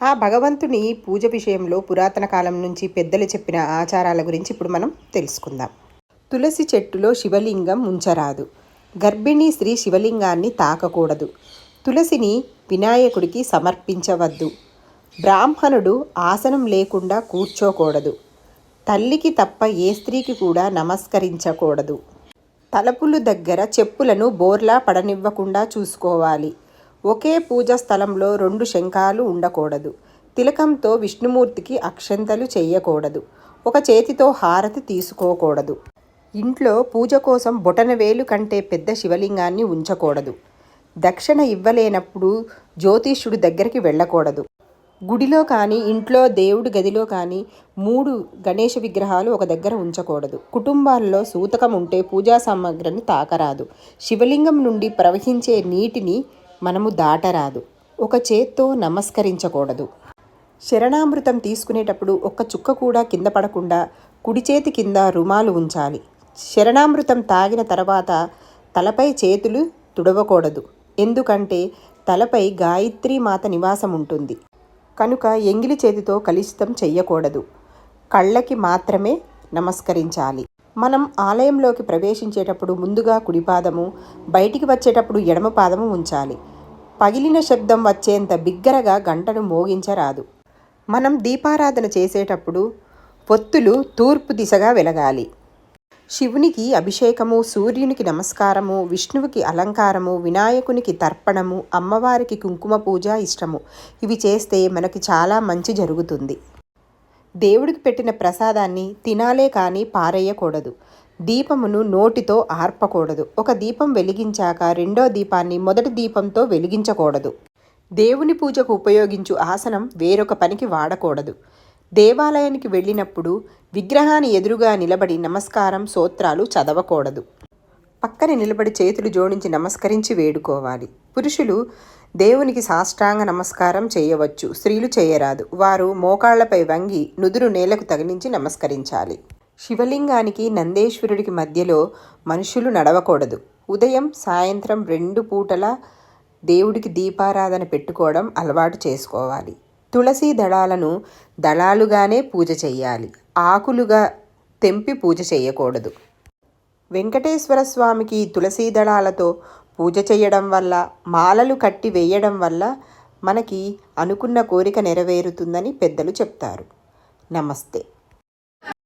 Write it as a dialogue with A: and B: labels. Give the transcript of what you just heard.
A: ఆ భగవంతుని పూజ విషయంలో పురాతన కాలం నుంచి పెద్దలు చెప్పిన ఆచారాల గురించి ఇప్పుడు మనం తెలుసుకుందాం. తులసి చెట్టులో శివలింగం ఉంచరాదు. గర్భిణీ స్త్రీ శివలింగాన్ని తాకకూడదు. తులసిని వినాయకుడికి సమర్పించవద్దు. బ్రాహ్మణుడు ఆసనం లేకుండా కూర్చోకూడదు. తల్లికి తప్ప ఏ స్త్రీకి కూడా నమస్కరించకూడదు. తలుపులు దగ్గర చెప్పులను బోర్లా పడనివ్వకుండా చూసుకోవాలి. ఒకే పూజ స్థలంలో రెండు శంఖాలు ఉండకూడదు. తిలకంతో విష్ణుమూర్తికి అక్షంతలు చేయకూడదు ఒక చేతితో హారతి తీసుకోకూడదు. ఇంట్లో పూజ కోసం బొటనవేలు కంటే పెద్ద శివలింగాన్ని ఉంచకూడదు. దక్షిణ ఇవ్వలేనప్పుడు జ్యోతిష్యుడి దగ్గరికి వెళ్ళకూడదు. గుడిలో కానీ ఇంట్లో దేవుడి గదిలో కానీ మూడు గణేష విగ్రహాలు ఒక దగ్గర ఉంచకూడదు. కుటుంబాల్లో సూతకం ఉంటే పూజా సామాగ్రిని తాకరాదు. శివలింగం నుండి ప్రవహించే నీటిని మనము దాటరాదు. ఒక చేత్తో నమస్కరించకూడదు. శరణామృతం తీసుకునేటప్పుడు ఒక్క చుక్క కూడా కింద పడకుండా కుడి చేతి కింద రుమాలు ఉంచాలి. శరణామృతం తాగిన తర్వాత తలపై చేతులు తుడవకూడదు. ఎందుకంటే తలపై గాయత్రి మాత నివాసం ఉంటుంది. కనుక ఎంగిలి చేతితో కలుషితం చెయ్యకూడదు. కళ్ళకి మాత్రమే నమస్కరించాలి. మనం ఆలయంలోకి ప్రవేశించేటప్పుడు ముందుగా కుడిపాదము బయటికి వచ్చేటప్పుడు ఎడమ పాదము ఉంచాలి. పగిలిన శబ్దం వచ్చేంత బిగ్గరగా గంటను మోగించరాదు. మనం దీపారాధన చేసేటప్పుడు ఒత్తులు తూర్పు దిశగా వెలగాలి. శివునికి అభిషేకము సూర్యునికి నమస్కారము విష్ణువుకి అలంకారము వినాయకునికి తర్పణము అమ్మవారికి కుంకుమ పూజ ఇష్టము. ఇవి చేస్తే మనకి చాలా మంచి జరుగుతుంది. దేవుడికి పెట్టిన ప్రసాదాన్ని తినాలే కానీ పారేయకూడదు. దీపమును నోటితో ఆర్పకూడదు. ఒక దీపం వెలిగించాక రెండో దీపాన్ని మొదటి దీపంతో వెలిగించకూడదు. దేవుని పూజకు ఉపయోగించు ఆసనం వేరొక పనికి వాడకూడదు. దేవాలయానికి వెళ్ళినప్పుడు విగ్రహాన్ని ఎదురుగా నిలబడి నమస్కారం సూత్రాలు చదవకూడదు. పక్కన నిలబడి చేతులు జోడించి నమస్కరించి వేడుకోవాలి. పురుషులు దేవునికి సాష్టాంగ నమస్కారం చేయవచ్చు. స్త్రీలు చేయరాదు. వారు మోకాళ్ళపై వంగి నుదురు నేలకు తగిలించి నమస్కరించాలి. శివలింగానికి నందేశ్వరుడికి మధ్యలో మనుషులు నడవకూడదు. ఉదయం సాయంత్రం రెండు పూటల దేవుడికి దీపారాధన పెట్టుకోవడం అలవాటు చేసుకోవాలి. తులసి దళాలను దళాలుగానే పూజ చేయాలి. ఆకులుగా తెంపి పూజ చేయకూడదు. వెంకటేశ్వర స్వామికి తులసీ దళాలతో పూజ చేయడం వల్ల మాలలు కట్టి వేయడం వల్ల మనకి అనుకున్న కోరిక నెరవేరుతుందని పెద్దలు చెప్తారు. నమస్తే.